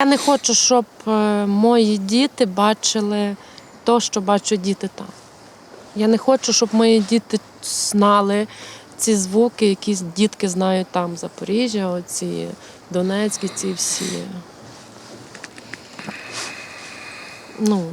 Я не хочу, щоб е, мої діти бачили те, що бачать діти там. Я не хочу, щоб мої діти знали ці звуки, які дітки знають там, Запоріжжя, оці Донецькі, ці всі. Ну,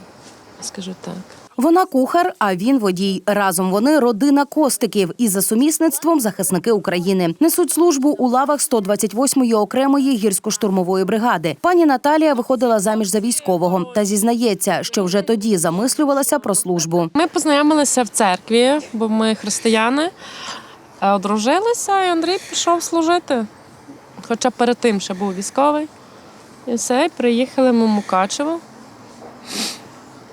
скажу так. Вона кухар, а він водій. Разом вони родина Костиків і за сумісництвом захисники України. Несуть службу у лавах 128-ї окремої гірсько-штурмової бригади. Пані Наталія виходила заміж за військового та зізнається, що вже тоді замислювалася про службу. Ми познайомилися в церкві, бо ми християни, е, одружилися, і Андрій пішов служити. Хоча перед тим ще був військовий. І все, приїхали ми в Мукачево.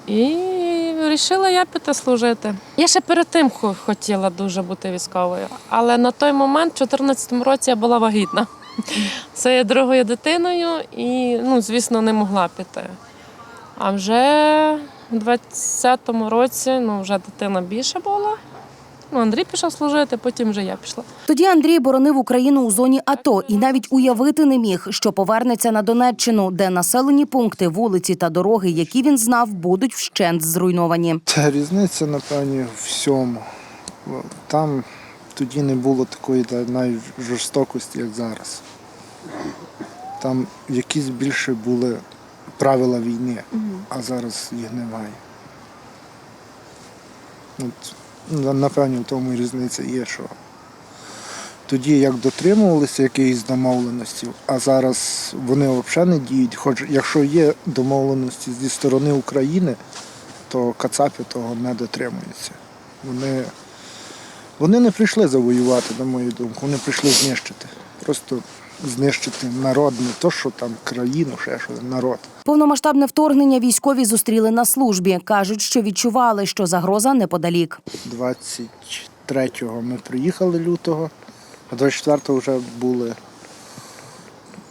І вирішила я піти служити. Я ще перед тим хотіла дуже бути військовою, але на той момент, в 2014 році, я була вагітна. Це другою дитиною, і, ну, звісно, не могла піти. А вже у 20-му році ну, вже дитина більше була. Ну, Андрій пішов служити, потім вже я пішла. Тоді Андрій боронив Україну у зоні АТО і навіть уявити не міг, що повернеться на Донеччину, де населені пункти, вулиці та дороги, які він знав, будуть вщент зруйновані. Це різниця, напевно, в всьому. Там тоді не було такої навіть жорстокості, як зараз. Там якісь більше були правила війни, а зараз їх немає. От, напевно, в тому і різниця є, що тоді як дотримувалися якихось домовленостей, а зараз вони взагалі не діють. Хоч якщо є домовленості зі сторони України, то Кацапи того не дотримуються. Вони, вони не прийшли завоювати, на мою думку, вони прийшли знищити. Просто знищити народ, не то, що там країну, ще щось, народ. Повномасштабне вторгнення військові зустріли на службі. кажуть, що відчували, що загроза неподалік. 23-го ми приїхали лютого, а 24-го вже були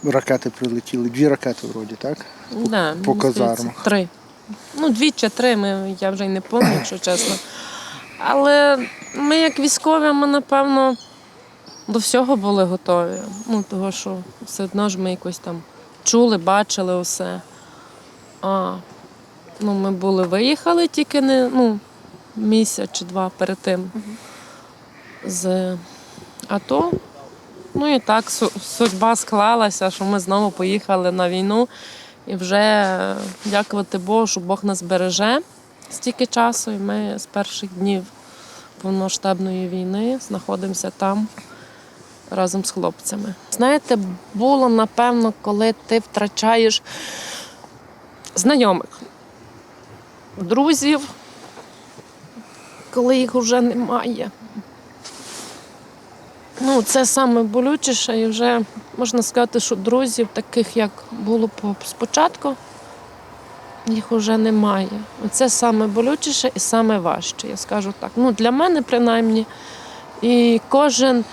ракети прилетіли. Дві ракети вроді, так? Да, по казармах. Три. Ну, дві чи три, ми, я вже й не пам'ятаю, якщо чесно. Але ми, як військові, ми, напевно, до всього були готові. Ну, того, що все одно ж ми якось там чули, бачили усе. А ну, ми були, виїхали тільки не ну, місяць чи два перед тим з АТО. Ну і так судьба склалася, що ми знову поїхали на війну. І вже дякувати Богу, що Бог нас береже стільки часу, і ми з перших днів повномасштабної війни знаходимося там разом з хлопцями. Знаєте, було напевно, коли ти втрачаєш знайомих, друзів, коли їх вже немає. Ну, це саме болючіше, і вже можна сказати, що друзів, таких як було спочатку, їх вже немає. Це саме болючіше і саме важче, я скажу так. Ну, для мене принаймні. І кожен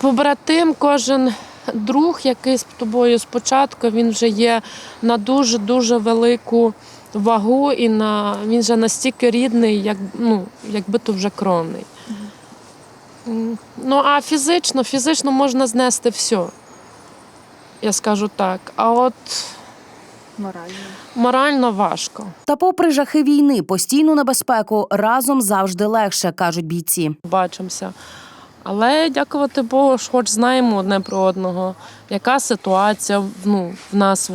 побратим, кожен друг, який з тобою спочатку, він вже є на дуже-дуже велику вагу, і на, він вже настільки рідний, як, ну, якби то вже кровний. Ну, а фізично, фізично можна знести все. Я скажу так. А от Морально. морально важко. Та, попри жахи війни, постійну небезпеку разом завжди легше, кажуть бійці. Бачимося. Але дякувати Богу, ж хоч знаємо одне про одного, яка ситуація ну, в нас,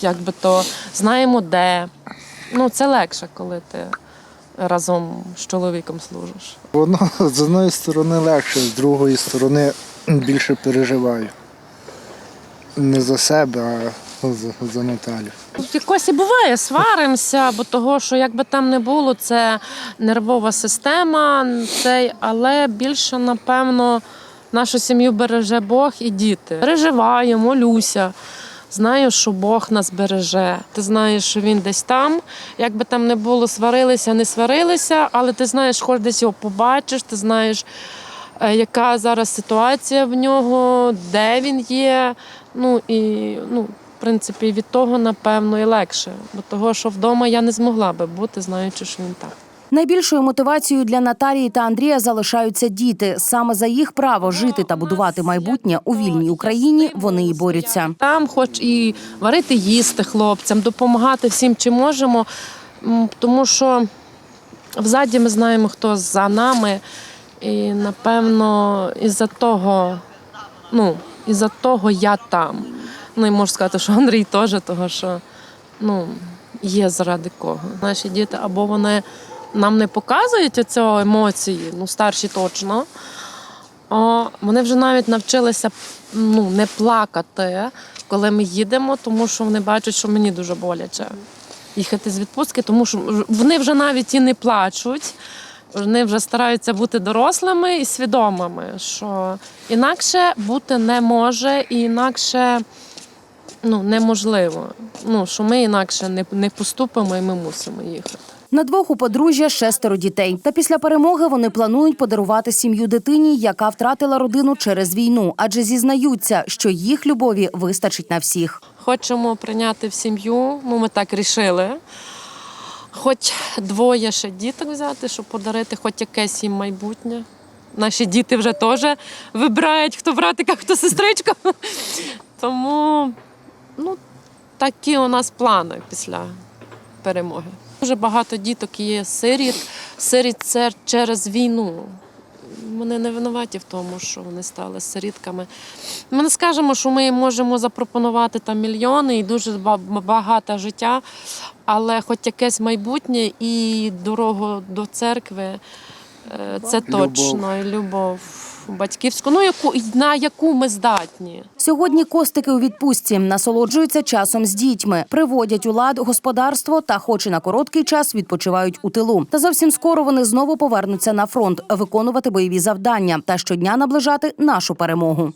як би то знаємо де. Ну, це легше, коли ти разом з чоловіком служиш. Воно з одної сторони легше, з другої сторони більше переживаю. Не за себе, а за, за Наталю. Якось і буває, сваримося, бо того, що як би там не було, це нервова система, цей, але більше, напевно, нашу сім'ю береже Бог і діти. Переживаю, молюся. Знаю, що Бог нас береже. Ти знаєш, що він десь там. Як би там не було, сварилися, не сварилися, але ти знаєш, хоч десь його побачиш, ти знаєш, е, яка зараз ситуація в нього, де він є. Ну і ну, принципі, від того, напевно, і легше. Бо того, що вдома я не змогла би бути, знаючи, що він там. Найбільшою мотивацією для Наталії та Андрія залишаються діти. Саме за їх право жити та будувати майбутнє у вільній Україні вони і борються. Там, хоч і варити їсти хлопцям, допомагати всім, чим можемо, тому що взаді ми знаємо, хто за нами. І напевно, із-за того, ну, із-за того я там. Ну і можу сказати, що Андрій теж, того що ну, є заради кого. Наші діти або вони нам не показують оцього емоції, ну старші точно. О, вони вже навіть навчилися ну, не плакати, коли ми їдемо, тому що вони бачать, що мені дуже боляче їхати з відпустки, тому що вони вже навіть і не плачуть. Вони вже стараються бути дорослими і свідомими, що інакше бути не може, і інакше ну, неможливо. Ну, що ми інакше не, не поступимо і ми мусимо їхати. На двох у подружжя шестеро дітей. Та після перемоги вони планують подарувати сім'ю дитині, яка втратила родину через війну, адже зізнаються, що їх любові вистачить на всіх. Хочемо прийняти в сім'ю, ну ми так рішили. Хоч двоє ще діток взяти, щоб подарити хоч якесь їм майбутнє. Наші діти вже теж вибирають, хто братика, хто сестричка. Тому ну, такі у нас плани після перемоги. Дуже багато діток є сиріт. Сиріт це через війну. Вони не винуваті в тому, що вони стали сирітками. Ми не скажемо, що ми можемо запропонувати там мільйони і дуже багато життя, але хоч якесь майбутнє і дорогу до церкви е, це Любов. точно, і любов батьківську, ну яку на яку ми здатні. Сьогодні костики у відпустці насолоджуються часом з дітьми, приводять у лад господарство та, хоч і на короткий час, відпочивають у тилу. Та зовсім скоро вони знову повернуться на фронт, виконувати бойові завдання та щодня наближати нашу перемогу.